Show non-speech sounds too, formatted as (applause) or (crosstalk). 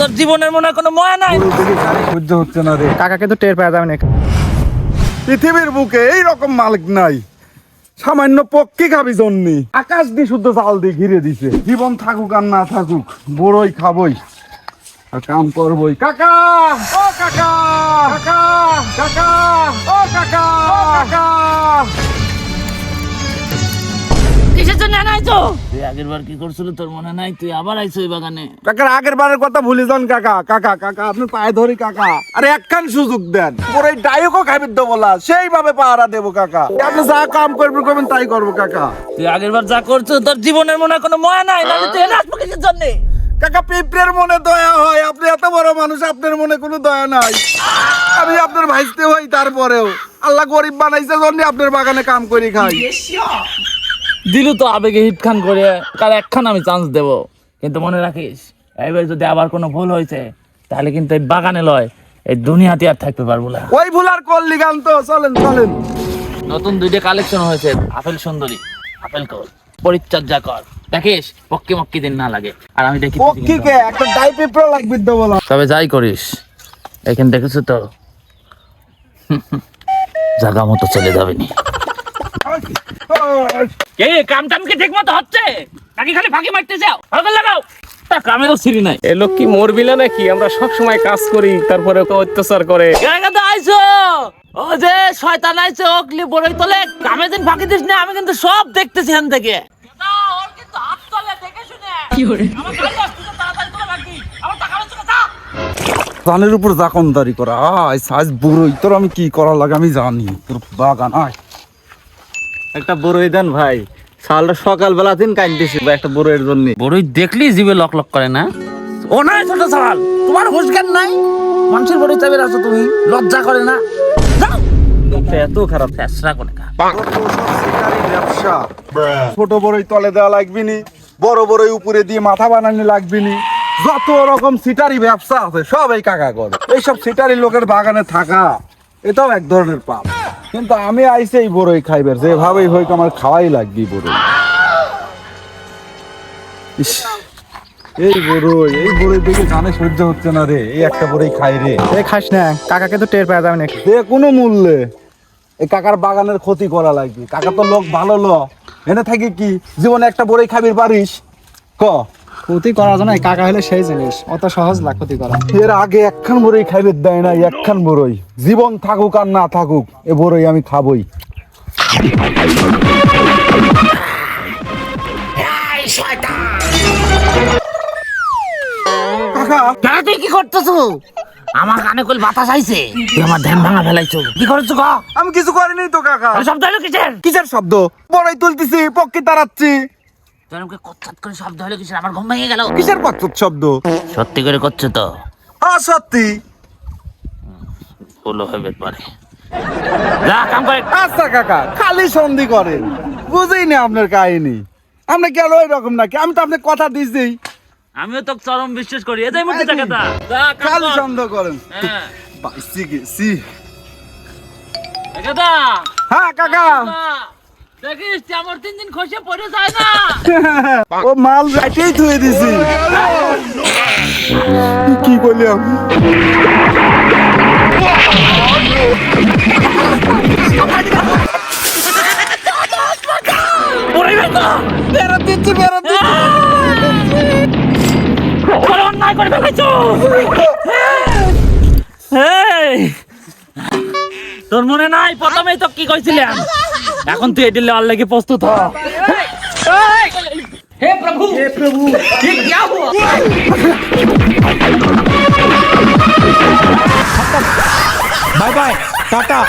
তোর জীবনের মনে কোনো ময়া নাই? সহ্য হচ্ছে না রে। কাকাকে তো টের পাওয়া যাবে না পৃথিবীর বুকে এই রকম মালিক নাই। সামান্য পক্ষী খাবি জন্যি। আকাশ দিয়ে শুদ্ধ চাল দিয়ে ঘিরে দিছে। জীবন থাকুক আর না থাকুক বড়ই খাবই। আর কাম করবই। কাকা! ও কাকা! কাকা! কাকা! ও কাকা! ও কাকা! জন্য আনাইছো তুই আগের বার কি করছিল? তোর মনে নাই? তুই আবার আইছো এই বাগানে। কাকার আগের বারের কথা ভুলে যান কাকা। কাকা কাকা আপনি পায়ে ধরি কাকা। আরে একখান সুযোগ দেন। পরে ডাইকও খাবির দেবো বলা সেইভাবে পাহারা দেবো কাকা। আপনি যা কাম করবেন করবেন তাই করব কাকা। তুই আগের বার যা করছ তোর জীবনের মনে হয় কোনো ময়া নাই? নাহলে তুই এনে আসব কিসের জন্য? কাকা পিঁপড়ের মনে দয়া হয়। আপনি এত বড় মানুষ আপনার মনে কোনো দয়া নাই। আমি আপনার ভাইস্তে হই তারপরেও। আল্লাহ গরিব বানাইছে জন্য আপনার বাগানে কাম করি খাই। দিলু তো আবেগে হিট খান করে কার একখান আমি চান্স দেব। কিন্তু মনে রাখিস এবার যদি আবার কোনো ভুল হয়েছে তাহলে কিন্তু এই বাগানে লয় এই দুনিয়াতে আর থাকতে পারব না। ওই ভুল আর করলি গান তো চলেন চলেন। নতুন দুইটা কালেকশন হয়েছে আপেল সুন্দরী আপেল কর পরিচর্যা কর। দেখিস পক্কি মক্কি দিন না লাগে। আর আমি দেখি পক্ষীকে একটা ডাই লাগবে তো বলা। তবে যাই করিস এখানে দেখেছ তো? জায়গা মতো চলে যাবে নি। কে কাম টাম কি ঠিক মতো হচ্ছে? নাকি খালি ফাঁকি মারতে যাও? লাগাও। কামেরও সিঁড়ি নাই। এ লোক কি মরবিলা নাকি? আমরা সব সময় কাজ করি তারপরে তো অত্যাচার করে। আইছো! ও যে শয়তান আইছে ওকলি বড়ই তোলে কামে দিন ফাঁকি দিস না আমি কিন্তু সব দেখতেছি এখান থেকে। জানের উপর জাকনদারি করা আয় সাজ বুড়োই তোর আমি কি করা লাগে আমি জানি তোর বাগান আয়। একটা বড়ই দেন ভাই। সালটা সকালবেলা দিন কাইন্দিছি বা একটা বড়ইয়ের জন্য। বড়ই দেখলি জিভে লক লক করে না? ও নাই ছোট সওয়াল তোমার হুঁশ জ্ঞান নাই? মানুষের বড়ি চাবি আছো তুমি লজ্জা করে না? এত খারাপ। ফেসরা করে ব্যবসা। ছোট বড়ই তলে দেওয়া লাগবে নি বড় বড়ই উপরে দিয়ে মাথা বানানি লাগবে নি। যত রকম সিটারি ব্যবসা আছে সব এই কাকা করে। এইসব সিটারি লোকের বাগানে থাকা এটাও এক ধরনের পাপ। কিন্তু আমি আইসে এই বড়ই খাইবার যেভাবেই হোক আমার খাওয়াই লাগবে বড়ই। এই বড়ই এই বড়ই দেখে কানে সহ্য হচ্ছে না রে এই একটা বড়ই খাই রে। এ খাস না কাকাকে তো টের পাওয়া যাবে না যে কোনো মূল্যে এই কাকার বাগানের ক্ষতি করা লাগবে। কাকা তো লোক ভালো ল এনে থাকি কি? জীবনে একটা বড়ই খাবির পারিস? ক? ক্ষতি করা যায় না কাকা হলে সেই জিনিস। অত সহজ না ক্ষতি করা। এর আগে একখান বড়ই খাইবে দেয় না একখান বড়ই জীবন থাকুক আর না থাকুক এ বড়ই আমি খাবই। কাকা! তুই কি করতেছো? আমার কানে কল বাতাস আইছে। তুই আমার ধ্যান ভাঙা ফেলাইছো। কি করছ গো আমি কিছু করিনি তো কাকা। শব্দ হলো কিসের? কিসের শব্দ? বড়ই তুলতেছি পক্ষে তাড়াচ্ছি। তুই আমাকে কচ্ছাত করে শব্দ হলো কিসের? আমার ঘুম ভেঙে গেল। কিসের পক্ষত শব্দ? সত্যি করে করছ তো? হ্যাঁ সত্যি। বলো হবে পারে যা কাম করে। আচ্ছা কাকা খালি সন্ধি করেন। বুঝেই না আপনার কাহিনী। আপনি কেন ওই রকম নাকি? আমি তো আপনার কথা দিচ্ছি আমিও তো চরম বিশ্বাস করি। এটাই মধ্যে কাম খালি সন্দেহ করেন। হ্যাঁ। গেছি। টাকাটা হ্যাঁ কাকা। দেখিস আমার তিন দিন খসে পড়ে যায় না। (laughs) ও মাল রাইটেই ধুয়ে দিছি। কি অন্যায় করে ফেলেছো তোর মনে নাই? প্রথমেই তো কি কইছিলাম? এখন তুই এটি লেওয়ার লাগি প্রস্তুত হ বাই বাই টাটা